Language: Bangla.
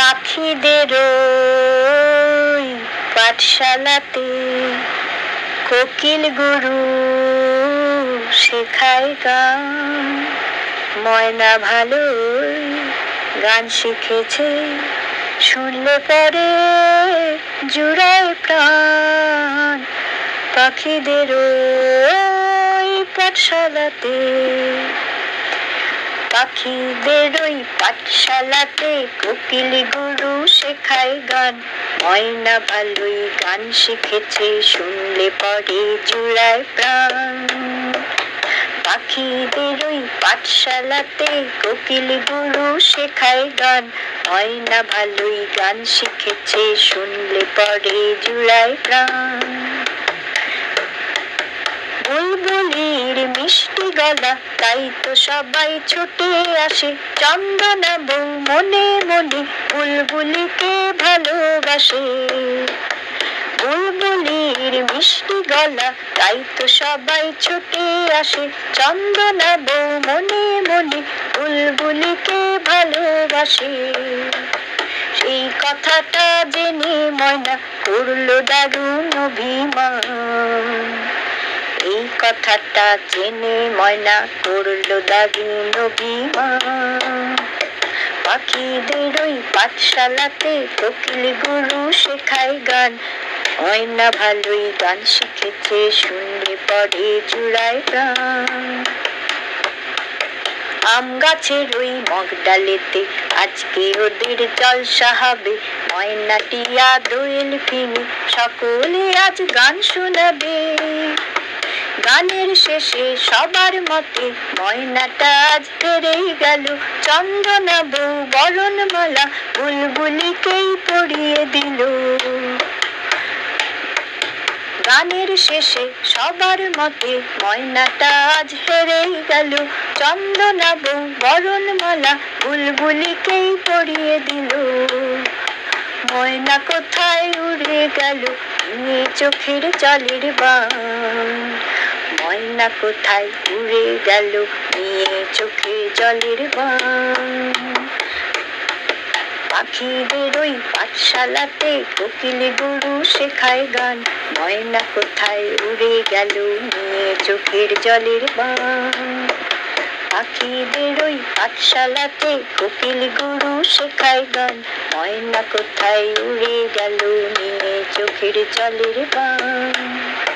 পাখিদের পাঠশালাতে কোকিল গুরু শেখায় গান। ময়না ভালো গান শিখেছে, শুনলে পরে জুড়ায় প্রাণ। পাখিদের পাঠশালাতে পাখিদের ওই পাঠশালাতে কোকিল গুরু শেখায় গান। ময়না ভালোই গান শিখেছে, শুনলে পরে জুড়ায় প্রাণ। পাখিদের ওই পাঠশালাতে কোকিল গুরু শেখায় গান। ময়না ভালোই গান শিখেছে, শুনলে পরে জুড়ায় প্রাণ বুলবুলির গলা তাই তো সবাই ছুটে আসে। চন্দনা বউ মনে মনে বুলবুলিকে ভালোবাসে। বুলবুলির মিষ্টি গলা, তাই তো সবাই ছুটে আসে। চন্দনা বউ মনে মনে বুলবুলিকে ভালোবাসে। সেই কথাটা জেনে ময়না করল দারুণ অভিমান। কথাটা জেনে ময়না করল দারুণ অভিমান। পাখিদের ওই পাঠশালাতে কোকিল গুরু শেখায় গান। ময়না ভালোই গান শিখেছে শুনে পরে জুড়ায় প্রাণ। আম গাছের ওই মগ ডালেতে আজকে ওদের জলসা হবে। ময়না টিয়া দোয়েল ফিনি, সকলে আজ গান শোনাবে। গানের শেষে সবার মতে ময়নাটা আজ হেরেই গেল। চন্দনা বউ বরণমালা বুলবুলিকেই পরিয়ে দিল। গানের শেষে সবার মতে ময়নাটা আজ হেরেই গেল। চন্দনা বউ বরণমালা বুলবুলিকেই পরিয়ে দিল। ময়না কোথায় উড়ে গেল? চোখের জলের বান। ময়না কোথায় উড়ে গেল নিয়ে চোখে জলের বান। পাখিদের ওই পাঠশালাতে কোকিল গুরু শেখায় গান। ময়না কোথায় উড়ে গেল নিয়ে চোখের জলের বান। পাখিদের ওই পাঠশালাতে কোকিল গুরু শেখায় গান। ময়না কোথায় উড়ে গেল নিয়ে চোখের জলের বান।